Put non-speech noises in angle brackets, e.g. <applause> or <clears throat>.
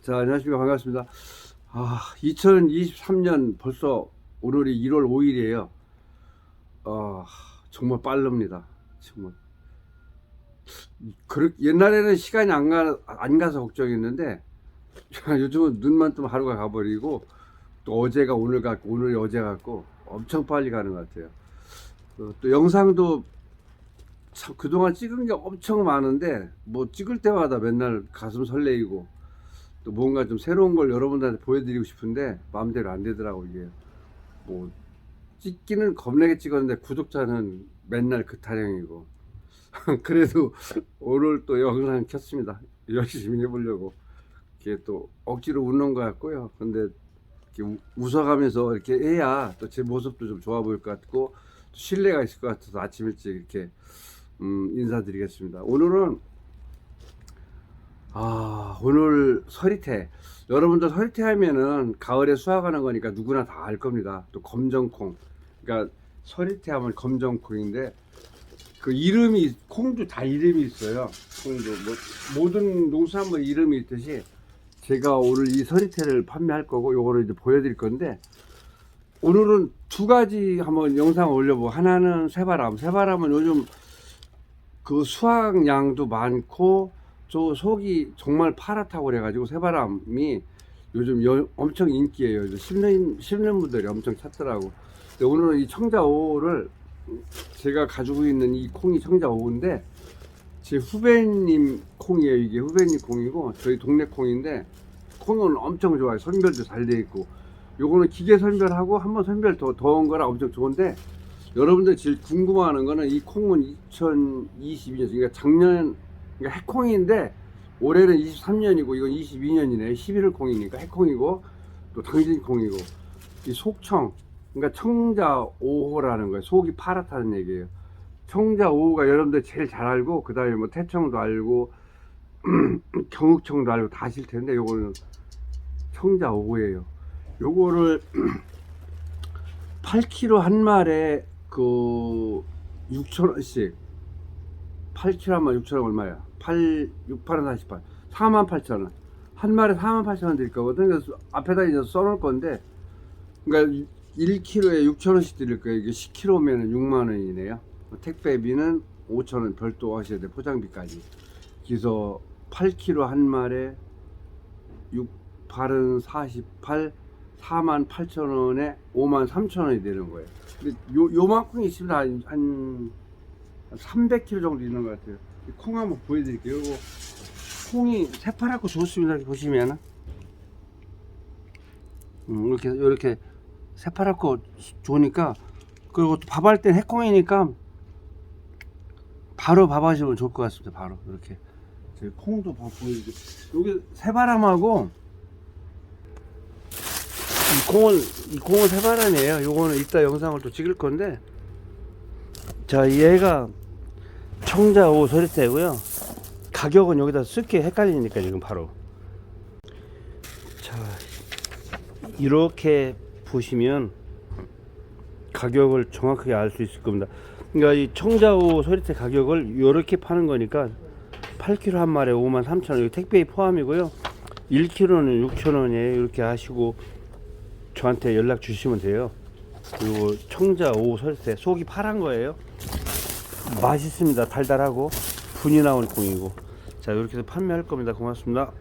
자, 안녕하십니까. 반갑습니다. 아, 2023년 벌써 오늘이 1월 5일이에요. 아, 정말 빠릅니다. 정말. 그렇, 옛날에는 시간이 안, 가, 안 가서 걱정했는데, 요즘은 눈만 뜨면 하루가 가버리고, 또 어제가 오늘 같고, 오늘이 어제 같고, 엄청 빨리 가는 것 같아요. 어, 또 영상도 참 그동안 찍은 게 엄청 많은데, 뭐 찍을 때마다 맨날 가슴 설레이고, 또 뭔가 좀 새로운 걸 여러분들한테 보여드리고 싶은데 마음대로 안 되더라고 이게. 뭐 찍기는 겁나게 찍었는데 구독자는 맨날 그 타령이고. <laughs> 그래도 오늘 또 영상 켰습니다. 열심히 해보려고. 이렇게 또 억지로 웃는 것 같고요. 근데 이렇게 우- 웃어가면서 이렇게 해야 또 제 모습도 좀 좋아 보일 것 같고 또 신뢰가 있을 것 같아서 아침 일찍 이렇게 음, 인사드리겠습니다. 오늘은 아, 오늘 서리태. 여러분들 서리태 하면은 가을에 수확하는 거니까 누구나 다 알 겁니다. 또 검정콩. 그러니까 서리태 하면 검정콩인데 그 이름이 콩도 다 이름이 있어요. 콩도 뭐 모든 농수산물 이름이 있듯이 제가 오늘 이 서리태를 판매할 거고 요거를 이제 보여드릴 건데 오늘은 두 가지 한번 영상 올려보고 하나는 새바람. 새바람은 요즘 그 수확량도 많고 저 속이 정말 파랗다고 그래가지고 새바람이 요즘 여- 엄청 인기예요. 심는 심는 분들이 엄청 찾더라고. 오늘은 이 청자오를 제가 가지고 있는 이 콩이 청자오인데 제 후배님 콩이에요. 이게 후배님 콩이고 저희 동네 콩인데 콩은 엄청 좋아요. 선별도 잘 돼 있고 요거는 기계 선별하고 한번 선별 더 더한 거라 엄청 좋은데 여러분들 제일 궁금해하는 거는 이 콩은 2022년 그러니까 작년 그러니까 해콩인데 올해는 23년이고 이건 22년이네. 11월 콩이니까 해콩이고 또 당진 콩이고 이 속청 그러니까 청자 5호라는 거예요. 속이 파랗다는 얘기예요. 청자 5호가 여러분들 제일 잘 알고 그다음에 뭐 태청도 알고 <clears throat> 경흑청도 알고 다 아실 텐데 요거는 청자 5호예요. 요거를 <clears throat> 8kg 한 마리에 그 6,000원씩 8kg 하면 6,000원 얼마야? 8, 6, 8원 48. 4만 8천 원. 한 마리 4만 8천 원 드릴 거거든. 그래서 앞에다 이제 써놓을 건데, 그러니까 1kg에 6천 원씩 드릴 거예요. 이게 10kg면은 6만 원이네요. 택배비는 5천 원 별도 하셔야 돼. 포장비까지. 그래서 8kg 한 마리에 6, 8은 48, 4만 8천 원에 5만 3천 원이 되는 거예요. 근데 요, 요만큼 있으면 한, 한 300kg 정도 있는 것 같아요. 이콩 한번 보여드릴게요. 이거 콩이 새파랗고 좋습니다. 보시면은 음, 이렇게 이렇게 새파랗고 좋으니까 그리고 또 밥할 땐 해콩이니까 바로 밥하시면 좋을 것 같습니다. 바로 이렇게 제 콩도 밥 보여드릴게요. 여기 새바람하고 이 콩은 이 콩은 새바람이에요. 요거는 이따 영상을 또 찍을 건데 자 얘가 청자오 소리대고요. 가격은 여기다 쓸게 헷갈리니까 지금 바로. 자 이렇게 보시면 가격을 정확하게 알 수 있을 겁니다. 그러니까 이 청자오 소리대 가격을 이렇게 파는 거니까 8kg 한 마리에 5만 3천 원, 이거 택배 포함이고요. 1kg는 6천 원이에요. 이렇게 하시고 저한테 연락 주시면 돼요. 그리고 청자 오 설대 속이 파란 거예요. 맛있습니다. 달달하고 분이 나온 콩이고. 자 이렇게 해서 판매할 겁니다. 고맙습니다.